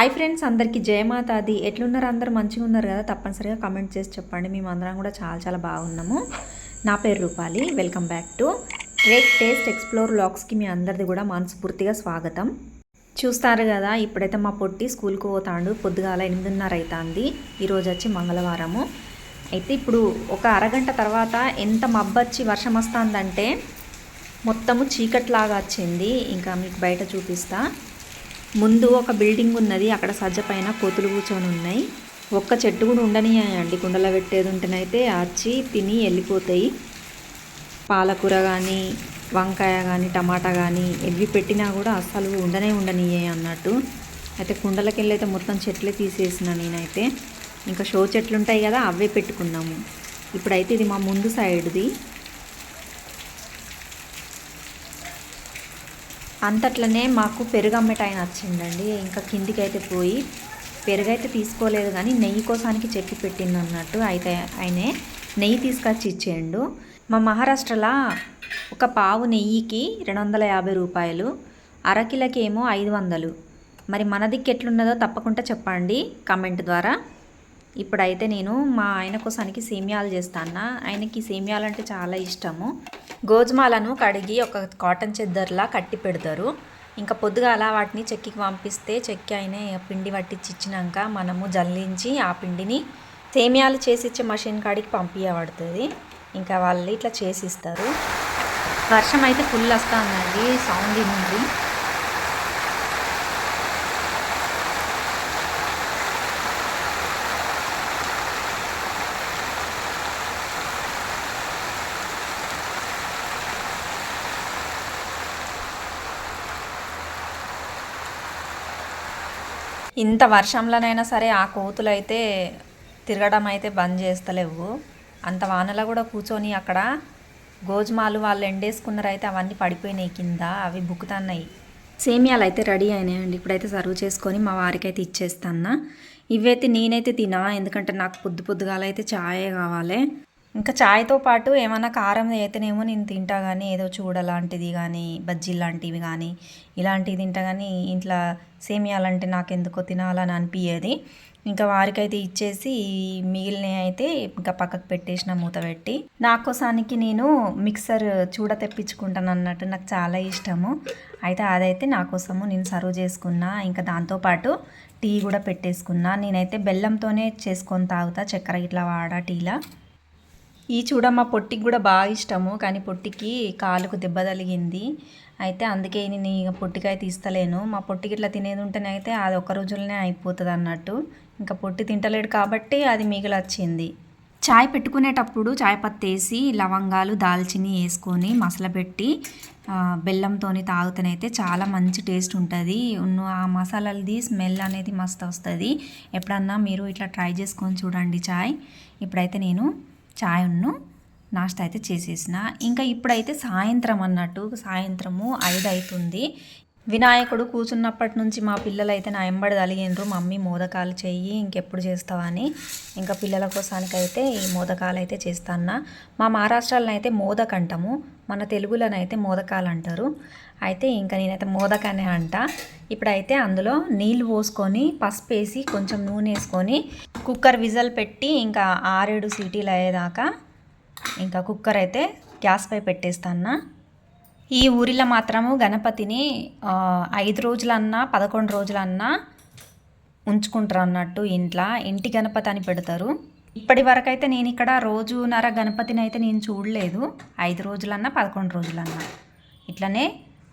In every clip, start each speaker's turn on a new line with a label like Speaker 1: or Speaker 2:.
Speaker 1: Hi friends అందరికీ జయమాతాది. ఎట్లున్నారు? అందరు మంచిగా ఉన్నారు కదా? తప్పనిసరిగా కమెంట్ చేసి చెప్పండి. మేము అందరం కూడా చాలా చాలా బాగున్నాము. నా పేరు Rupali. Welcome back to trek taste explore లాక్స్కి మీ అందరిది కూడా మనస్ఫూర్తిగా స్వాగతం. చూస్తారు కదా ఇప్పుడైతే మా పొట్టి స్కూల్కి పోతాడు. పొద్దుగాల ఎనిమిదిన్నర అవుతుంది ఈరోజు వచ్చి మంగళవారము. అయితే ఇప్పుడు ఒక అరగంట తర్వాత ఎంత మబ్బొచ్చి వర్షం వస్తుందంటే మొత్తము చీకట్లాగా వచ్చింది. ఇంకా మీకు బయట చూపిస్తాను ముందు ఒక బిల్డింగ్ ఉన్నది అక్కడ సజ్జ పైన కోతులు కూర్చొని ఉన్నాయి. ఒక్క చెట్టు కూడా ఉండనియండి. కుండలో పెట్టేది ఉంటేనైతే వచ్చి తిని వెళ్ళిపోతాయి. పాలకూర కానీ వంకాయ కానీ టమాటా కానీ ఎవి పెట్టినా కూడా అస్సలు ఉండనే ఉండనియ్యాయి అన్నట్టు. అయితే కుండలకి వెళ్ళి అయితే మొత్తం చెట్లే తీసేసిన నేనైతే. ఇంకా షో చెట్లు ఉంటాయి కదా అవే పెట్టుకున్నాము. ఇప్పుడైతే ఇది మా ముందు సైడ్ది. అంతట్లనే మాకు పెరుగు అమ్మట వచ్చిందండి. ఇంకా కిందికి అయితే పోయి పెరుగు అయితే తీసుకోలేదు కానీ నెయ్యి కోసానికి చెప్పి పెట్టింది అన్నట్టు అయితే ఆయనే నెయ్యి తీసుకొచ్చి ఇచ్చేయండు మా మహారాష్ట్రలో ఒక పావు నెయ్యికి రెండు వందల యాభై రూపాయలు అరకిలకేమో ఐదు వందలు. మరి మన దిక్కు ఎట్లున్నదో తప్పకుండా చెప్పండి కామెంట్ ద్వారా. ఇప్పుడైతే నేను మా ఆయన కోసానికి సేమియాలు చేస్తాను ఆయనకి సేమియాలు అంటే చాలా ఇష్టము. గోధుమలను కడిగి ఒక కాటన్ చెద్దర్లా కట్టి పెడతారు. ఇంకా పొద్దుగాల వాటిని చెక్కికి పంపిస్తే చెక్కి ఆయన పిండి పట్టించి ఇచ్చినాక మనము జల్లించి ఆ పిండిని సేమియాలు చేసిచ్చే మషిన్ కాడికి పంపించబడుతుంది ఇంకా వాళ్ళు ఇట్లా చేసిస్తారు వర్షం అయితే ఫుల్ వస్తుందండి సౌండ్ ఉంది ఇంత వర్షంలోనైనా సరే ఆ కోతులు అయితే తిరగడం అయితే బంద్ చేస్తలేవు. అంత వానలో కూడా కూర్చొని అక్కడ గోజుమాలు వాళ్ళు ఎండేసుకున్నారు అయితే అవన్నీ పడిపోయినాయి కింద అవి బుక్కుతున్నాయి. సేమియాలు అయితే రెడీ అయినాయండి. ఇప్పుడైతే సర్వ్ చేసుకొని మా వారికి అయితే ఇచ్చేస్తాను ఇవైతే నేనైతే తినా ఎందుకంటే నాకు పొద్దు పొద్దుగాల అయితే ఛాయే కావాలి. ఇంకా ఛాయ్తో పాటు ఏమైనా కారం అయితేనేమో నేను తింటా కానీ ఏదో చూడ లాంటిది కానీ బజ్జీ లాంటివి కానీ ఇలాంటివి తింటా కానీ ఇంట్లో సేమియాలంటే నాకు ఎందుకో తినాలని అనిపించేది ఇంకా వారికైతే ఇచ్చేసి మిగిలిన అయితే ఇంకా పక్కకు పెట్టేసిన మూత పెట్టి. నా కోసానికి నేను మిక్సర్ చూడ తెప్పించుకుంటాను అన్నట్టు నాకు చాలా ఇష్టము. అయితే అదైతే నా కోసము నేను సర్వ్ చేసుకున్నా. ఇంకా దాంతోపాటు టీ కూడా పెట్టేసుకున్నా. నేనైతే బెల్లంతోనే చేసుకొని తాగుతా చక్కెర ఇట్లా వాడా టీలా. ఈ చూడ మా పొట్టికి కూడా బాగా ఇష్టము కానీ పొట్టికి కాలుకు దెబ్బ తగిలింది. అయితే అందుకే నేను ఇక పొట్టికాయ తీస్తలేను. మా పొట్టికి ఇట్లా తినేది ఉంటేనే అయితే అది ఒక రోజులనే అయిపోతుంది అన్నట్టు. ఇంకా పొట్టి తింటలేడు కాబట్టి అది మిగిలి వచ్చింది చాయ్ పెట్టుకునేటప్పుడు చాయ్ పత్తి వేసి లవంగాలు దాల్చిని వేసుకొని మసలబెట్టి బెల్లంతో తాగుతనైతే చాలా మంచి టేస్ట్ ఉంటుంది. ఆ మసాలాలది స్మెల్ అనేది మస్తు వస్తుంది. ఎప్పుడన్నా మీరు ఇట్లా ట్రై చేసుకొని చూడండి చాయ్. ఇప్పుడైతే నేను ఛాయ్ను నాష్ట అయితే చేసేసిన. ఇంకా ఇప్పుడైతే సాయంత్రం అన్నట్టు సాయంత్రము ఐదు అవుతుంది వినాయకుడు కూర్చున్నప్పటి నుంచి మా పిల్లలు అయితే నా ఎంబడి తలిగినరు మమ్మీ మోదకాలు చెయ్యి ఇంకెప్పుడు చేస్తావని ఇంకా పిల్లల కోసానికైతే ఈ మోదకాలు అయితే చేస్తాను మా మహారాష్ట్రలో అయితే మోదక్ అంటాము మన తెలుగులోనైతే మోదకాలు అంటారు అయితే ఇంకా నేనైతే మోదకనే అంట. ఇప్పుడైతే అందులో నీళ్ళు పోసుకొని పసుపు వేసి కొంచెం నూనె వేసుకొని కుక్కర్ విజల్ పెట్టి ఇంకా ఆరేడు సీటీలు అయ్యేదాకా ఇంకా కుక్కర్ అయితే గ్యాస్ పై పెట్టేస్తాను ఈ ఊరిలో మాత్రము గణపతిని ఐదు రోజులన్నా పదకొండు రోజులన్నా ఉంచుకుంటారు అన్నట్టు ఇంట్లో ఇంటి గణపతి అని పెడతారు. ఇప్పటి వరకు అయితే నేను ఇక్కడ రోజున్నర గణపతిని అయితే నేను చూడలేదు. ఐదు రోజులన్నా పదకొండు రోజులన్నా ఇట్లనే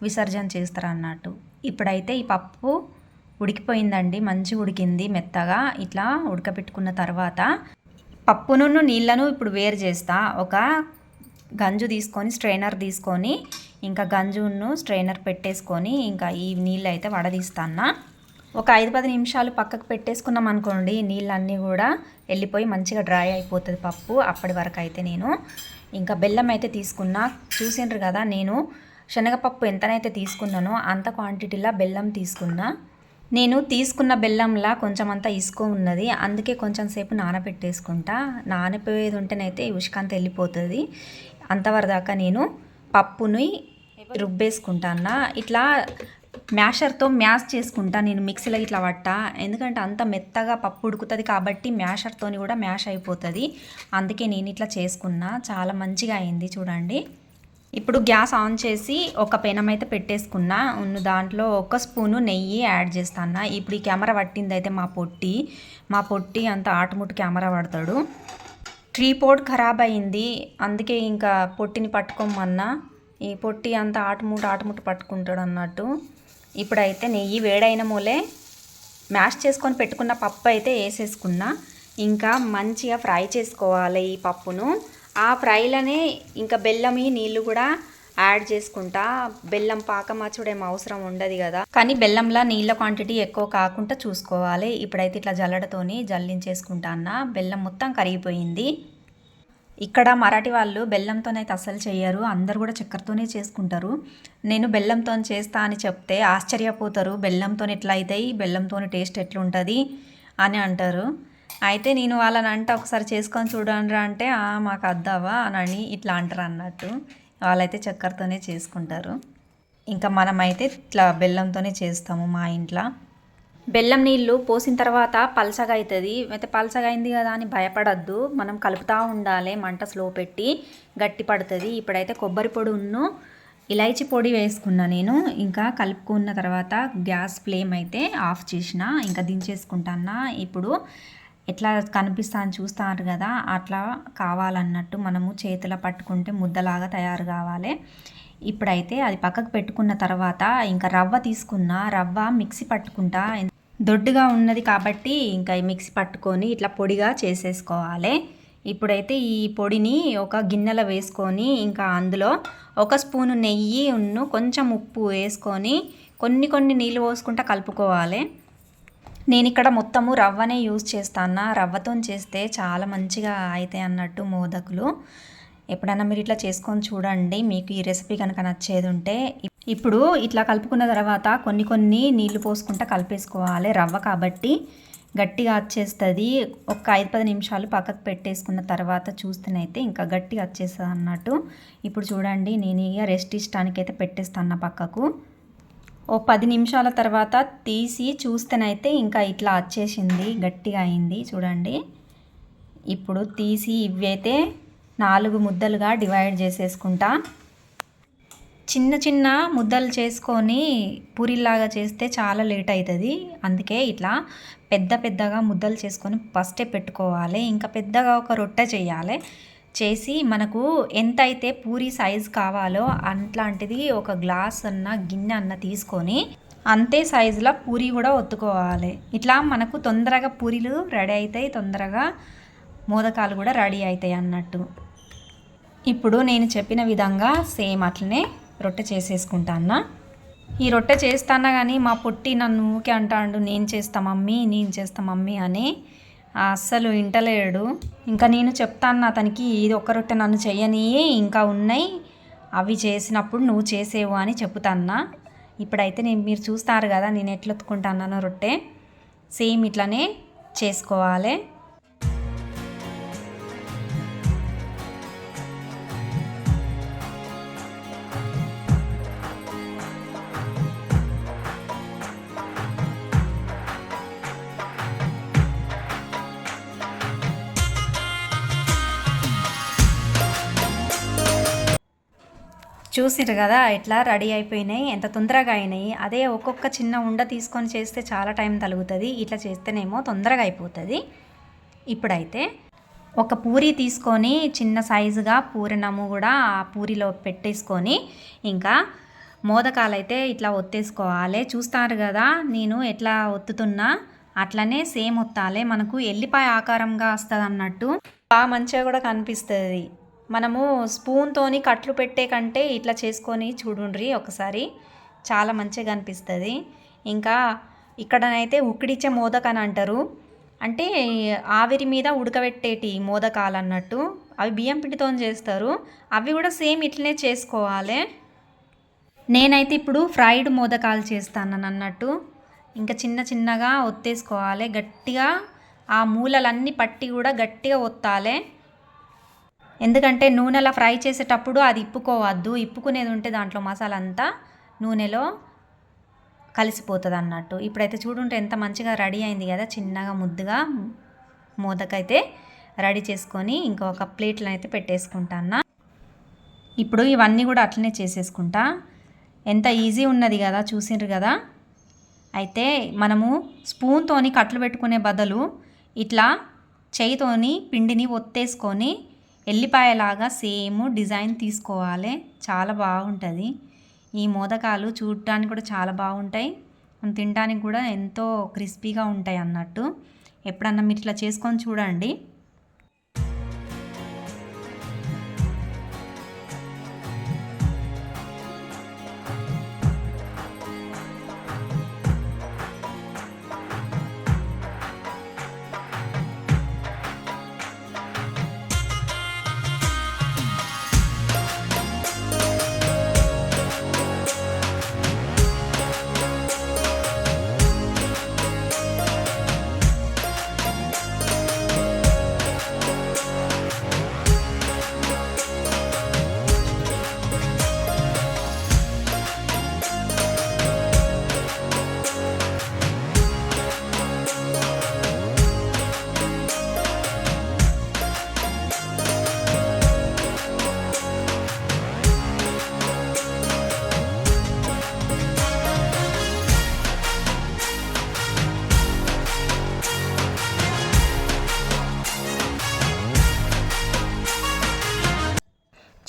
Speaker 1: విసర్జన చేస్తారు అన్నట్టు ఇప్పుడైతే ఈ పప్పు ఉడికిపోయిందండి మంచి ఉడికింది మెత్తగా ఇట్లా ఉడకబెట్టుకున్న తర్వాత పప్పును నీళ్ళను ఇప్పుడు వేరు చేస్తా. ఒక గంజు తీసుకొని స్ట్రైనర్ తీసుకొని ఇంకా గంజును స్ట్రైనర్ పెట్టేసుకొని ఇంకా ఈ నీళ్ళు అయితే వడదీస్తాను ఒక ఐదు పది నిమిషాలు పక్కకు పెట్టేసుకున్నాం అనుకోండి నీళ్ళన్నీ కూడా వెళ్ళిపోయి మంచిగా డ్రై అయిపోతుంది పప్పు. అప్పటి వరకు అయితే నేను ఇంకా బెల్లం అయితే తీసుకున్నా. చూసిండ్రు కదా నేను శనగపప్పు ఎంతనైతే తీసుకున్నానో అంత క్వాంటిటీలో బెల్లం తీసుకున్నా. నేను తీసుకున్న బెల్లంలా కొంచెం అంతా ఇసుక ఉన్నది అందుకే కొంచెం సేపు నానబెట్టేసుకుంటా. నానపోయేది ఉంటేనైతే ఉష్కాంత వెళ్ళిపోతుంది. అంతవరదాకా నేను పప్పుని రుబ్బేసుకుంటాను? ఇట్లా మ్యాషర్తో మ్యాష్ చేసుకుంటా. నేను మిక్సీలో ఇట్లా పట్టా. ఎందుకంటే అంత మెత్తగా పప్పు ఉడుకుతుంది కాబట్టి మ్యాషర్తోని కూడా మ్యాష్ అయిపోతుంది. అందుకే నేను ఇట్లా చేసుకున్నా. చాలా మంచిగా అయింది చూడండి. ఇప్పుడు గ్యాస్ ఆన్ చేసి ఒక పెనం అయితే పెట్టేసుకున్నా. ఉన్న దాంట్లో ఒక స్పూను నెయ్యి యాడ్ చేస్తాను. ఇప్పుడు ఈ కెమెరా పట్టింది అయితే మా పొట్టి. మా పొట్టి అంత ఆటముట్టు కెమెరా పడతాడు. ట్రీపోర్ట్ ఖరాబ్ అయింది అందుకే ఇంకా పొట్టిని పట్టుకోమన్నా. ఈ పొట్టి అంత ఆటముట్టు ఆటముట్టు పట్టుకుంటాడు అన్నట్టు ఇప్పుడైతే నెయ్యి వేడైన మూలే మ్యాష్ చేసుకొని పెట్టుకున్న పప్పు అయితే వేసేసుకున్నా. ఇంకా మంచిగా ఫ్రై చేసుకోవాలి ఈ పప్పును. ఆ ఫ్రైలోనే ఇంకా బెల్లం నీళ్ళు కూడా యాడ్ చేసుకుంటా. బెల్లం పాకం అచ్చుడేం అవసరం ఉండదు కదా. కానీ బెల్లంలో నీళ్ళ క్వాంటిటీ ఎక్కువ కాకుండా చూసుకోవాలి. ఇప్పుడైతే ఇట్లా జల్లడతోని జల్లించేసుకుంటా అన్న. బెల్లం మొత్తం కరిగిపోయింది. ఇక్కడ మరాఠీ వాళ్ళు బెల్లంతోనైతే అసలు చేయరు అందరు కూడా చక్కెరతోనే చేసుకుంటారు. నేను బెల్లంతో చేస్తా అని చెప్తే ఆశ్చర్యపోతారు. బెల్లంతో ఎట్లా అవుతాయి బెల్లంతో టేస్ట్ ఎట్లుంటుంది? అని అంటారు. అయితే నేను వాళ్ళని అంటే ఒకసారి చేసుకొని చూడండి అంటే మాకు అద్దావా? అని ఇట్లా అంటారు అన్నట్టు. వాళ్ళైతే చక్కెరతోనే చేసుకుంటారు. ఇంకా మనమైతే ఇట్లా బెల్లంతోనే చేస్తాము మా ఇంట్లో. బెల్లం నీళ్ళు పోసిన తర్వాత పలసగా అవుతుంది అయితే పలసగా అయింది కదా అని భయపడద్దు. మనం కలుపుతూ ఉండాలి. మంట స్లో పెట్టి గట్టి పడుతుంది. ఇప్పుడైతే కొబ్బరి పొడి ఉన్ను ఇలైచి పొడి వేసుకున్నా నేను. ఇంకా కలుపుకున్న తర్వాత గ్యాస్ ఫ్లేమ్ అయితే ఆఫ్ చేసిన. ఇంకా దించేసుకుంటానా ఇప్పుడు ఎట్లా కనిపిస్తా అని చూస్తారు కదా అట్లా కావాలన్నట్టు మనము చేతిలో పట్టుకుంటే ముద్దలాగా తయారు కావాలి. ఇప్పుడైతే అది పక్కకు పెట్టుకున్న తర్వాత ఇంకా రవ్వ తీసుకున్న రవ్వ మిక్సీ పట్టుకుంటా. దొడ్డుగా ఉన్నది కాబట్టి ఇంకా మిక్సీ పట్టుకొని ఇట్లా పొడిగా చేసేసుకోవాలి. ఇప్పుడైతే ఈ పొడిని ఒక గిన్నెలో వేసుకొని ఇంకా అందులో ఒక స్పూను నెయ్యి ఉన్ను కొంచెం ఉప్పు వేసుకొని కొన్ని కొన్ని నీళ్ళు పోసుకుంటా కలుపుకోవాలి. నేను ఇక్కడ మొత్తము రవ్వనే యూజ్ చేస్తాను రవ్వతో చేస్తే చాలా మంచిగా అవుతాయి అన్నట్టు మోదకులు. ఎప్పుడైనా మీరు ఇట్లా చేసుకొని చూడండి. మీకు ఈ రెసిపీ కనుక నచ్చేది ఉంటే ఇప్పుడు ఇట్లా కలుపుకున్న తర్వాత కొన్ని కొన్ని నీళ్ళు పోసుకుంటా కలిపేసుకోవాలి. రవ్వ కాబట్టి గట్టిగా వచ్చేస్తుంది. ఒక ఐదు పది నిమిషాలు పక్కకు పెట్టేసుకున్న తర్వాత చూస్తేనైతే ఇంకా గట్టిగా వచ్చేస్తుంది అన్నట్టు ఇప్పుడు చూడండి నేను ఇక రెస్ట్ ఇష్టానికి అయితే పెట్టేస్తాను పక్కకు. ఓ పది నిమిషాల తర్వాత తీసి చూస్తేనైతే ఇంకా ఇట్లా వచ్చేసింది గట్టిగా అయింది. చూడండి. ఇప్పుడు తీసి ఇవైతే నాలుగు ముద్దలుగా డివైడ్ చేసేసుకుంటా. చిన్న చిన్న ముద్దలు చేసుకొని పూరిలాగా చేస్తే చాలా లేట్ అవుతుంది అందుకే ఇట్లా పెద్ద పెద్దగా ముద్దలు చేసుకొని ఫస్టే పెట్టుకోవాలి. ఇంకా పెద్దగా ఒక రొట్టె చేయాలి. చేసి మనకు ఎంత అయితే పూరి సైజ్ కావాలో అట్లాంటిది ఒక గ్లాస్ అన్న గిన్నె అన్న తీసుకొని అంతే సైజులో పూరి కూడా ఒత్తుకోవాలి. ఇట్లా మనకు తొందరగా పూరీలు రెడీ అవుతాయి తొందరగా మోదకాలు కూడా రెడీ అవుతాయి అన్నట్టు. ఇప్పుడు నేను చెప్పిన విధంగా సేమ్ అట్లనే రొట్టె చేసేసుకుంటాను ఈ రొట్టె చేస్తానా కానీ మా పొట్టి నన్ను ఊకే అంటాడు నేను చేస్తా మమ్మీ నేను చేస్తా మమ్మీ అని అస్సలు వింటలేడు ఇంకా నేను చెప్తాను అతనికి ఇది ఒక్క రొట్టె నన్ను చెయ్యని ఇంకా ఉన్నాయి. అవి చేసినప్పుడు నువ్వు చేసేవు అని చెప్తాన్నా ఇప్పుడైతే నేను మీరు చూస్తారు కదా నేను ఎట్లా ఒత్తుకుంటాను రొట్టె. సేమ్ ఇట్లనే చేసుకోవాలి. చూసిరు కదా ఇట్లా రెడీ అయిపోయినాయి ఎంత తొందరగా అయినాయి. అదే ఒక్కొక్క చిన్న ఉండ తీసుకొని చేస్తే చాలా టైం తలుగుతుంది. ఇట్లా చేస్తేనేమో తొందరగా అయిపోతుంది. ఇప్పుడైతే ఒక పూరి తీసుకొని చిన్న సైజుగా పూరణము కూడా ఆ పూరిలో పెట్టేసుకొని ఇంకా మోదకాలు అయితే ఇట్లా ఒత్తేసుకోవాలి. చూస్తారు కదా నేను ఎట్లా ఒత్తుతున్నా అట్లనే సేమ్ ఒత్తాలి. మనకు ఎల్లిపాయ ఆకారంగా వస్తుంది అన్నట్టు బాగా మంచిగా కూడా కనిపిస్తుంది. మనము స్పూన్తోని కట్లు పెట్టే కంటే ఇట్లా చేసుకొని చూడుండ్రి ఒకసారి. చాలా మంచిగా అనిపిస్తుంది. ఇంకా ఇక్కడనైతే ఉక్కిడిచ్చే మోదక్ అని అంటారు. అంటే ఆవిరి మీద ఉడకబెట్టేటి మోదకాలు అన్నట్టు అవి బియ్యం పిండితో చేస్తారు. అవి కూడా సేమ్ ఇట్లనే చేసుకోవాలి. నేనైతే ఇప్పుడు ఫ్రైడ్ మోదకాలు చేస్తాను అన్నట్టు ఇంకా చిన్న చిన్నగా ఒత్తేసుకోవాలి. గట్టిగా ఆ మూలలన్నీ పట్టి కూడా గట్టిగా ఒత్తాలి. ఎందుకంటే నూనెలో ఫ్రై చేసేటప్పుడు అది ఇప్పుకోవద్దు. ఇప్పుకునేది ఉంటే దాంట్లో మసాలా అంతా నూనెలో కలిసిపోతుంది అన్నట్టు ఇప్పుడైతే చూడుంటే ఎంత మంచిగా రెడీ అయింది కదా చిన్నగా ముద్దుగా మోదకైతే రెడీ చేసుకొని ఇంకొక ప్లేట్లో అయితే పెట్టేసుకుంటాను ఇప్పుడు ఇవన్నీ కూడా అట్లనే చేసేసుకుంటా. ఎంత ఈజీ ఉన్నది కదా చూసిండ్రు కదా. అయితే మనము స్పూన్తోని కట్లు పెట్టుకునే బదులు ఇట్లా చేయితోని పిండిని ఒత్తేసుకొని ఎల్లిపాయలాగా సేమ్ డిజైన్ తీసుకోవాలి. చాలా బాగుంటుంది. ఈ మోదకాలు చూడటానికి కూడా చాలా బాగుంటాయి. తినడానికి కూడా ఎంతో క్రిస్పీగా ఉంటాయి అన్నట్టు. ఎప్పుడన్నా మీరు ఇట్లా చేసుకొని చూడండి.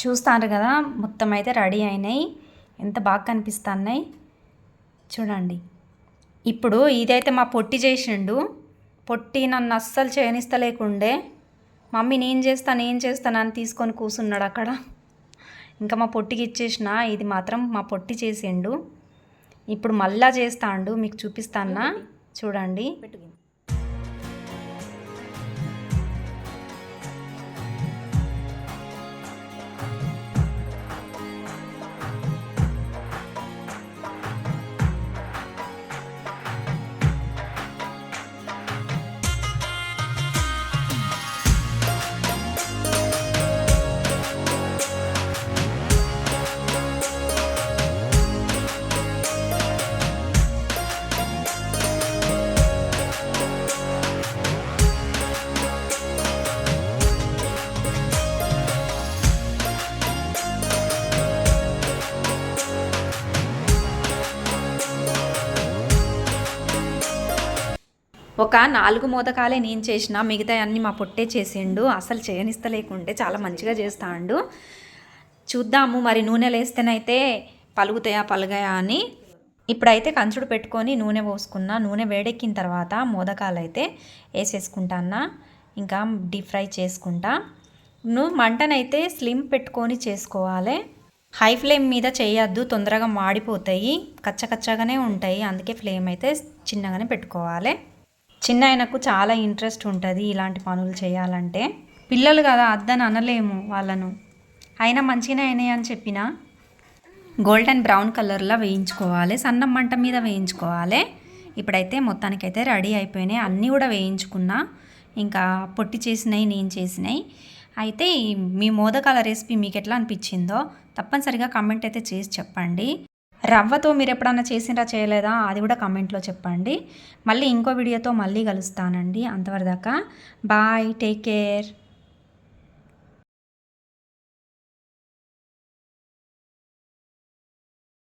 Speaker 1: చూస్తారు కదా మొత్తం అయితే రెడీ అయినాయి. ఎంత బాగా కనిపిస్తున్నాయి. చూడండి. ఇప్పుడు ఇదైతే మా పొట్టి చేసిండు. పొట్టి నన్ను అస్సలు చేయనిస్తలేకుండే. మమ్మీ నేను చేస్తాను నేను చేస్తాను అని తీసుకొని కూర్చున్నాడు అక్కడ. ఇంకా మా పొట్టికి ఇచ్చేసిన ఇది మాత్రం మా పొట్టి చేసిండు. ఇప్పుడు మళ్ళా చేస్తాండు మీకు చూపిస్తానా చూడండి. ఒక నాలుగు మోదకాలే నేను చేసిన మిగతా అన్ని మా పొట్టే చేసిండు. అసలు చేయనిస్తలేకుంటే చాలా మంచిగా చేస్తాండు. చూద్దాము మరి నూనె వేస్తేనైతే పలుగుతాయా పలుగాయా అని. ఇప్పుడైతే కంచుడు పెట్టుకొని నూనె పోసుకున్న. నూనె వేడెక్కిన తర్వాత మోదకాలు అయితే వేసేసుకుంటానా ఇంకా డీప్ ఫ్రై చేసుకుంటా. నువ్వు మంటనైతే స్లిమ్ పెట్టుకొని చేసుకోవాలి. హై ఫ్లేమ్ మీద చేయొద్దు. తొందరగా మాడిపోతాయి. కచ్చకచ్చగానే ఉంటాయి. అందుకే ఫ్లేమ్ అయితే చిన్నగానే పెట్టుకోవాలి. చిన్న ఆయనకు చాలా ఇంట్రెస్ట్ ఉంటుంది ఇలాంటి పనులు చేయాలంటే. పిల్లలు కదా అద్దని అనలేము వాళ్ళను. అయినా మంచిగానే అయినాయి అని చెప్పిన. గోల్డెన్ బ్రౌన్ కలర్లో వేయించుకోవాలి సన్నం మంట మీద వేయించుకోవాలి. ఇప్పుడైతే మొత్తానికైతే రెడీ అయిపోయినాయి. అన్నీ కూడా వేయించుకున్నా. ఇంకా పొట్టి చేసినాయి నేను చేసినాయి. అయితే మీ మోదకాల రెసిపీ మీకు ఎట్లా అనిపించిందో తప్పనిసరిగా కమెంట్ అయితే చేసి చెప్పండి. రవ్వతో మీరు ఎప్పుడన్నా చేసినా చేయలేదా? అది కూడా కమెంట్లో చెప్పండి. మళ్ళీ ఇంకో వీడియోతో మళ్ళీ కలుస్తానండి. అంతవరదాకా బాయ్ టేక్ కేర్.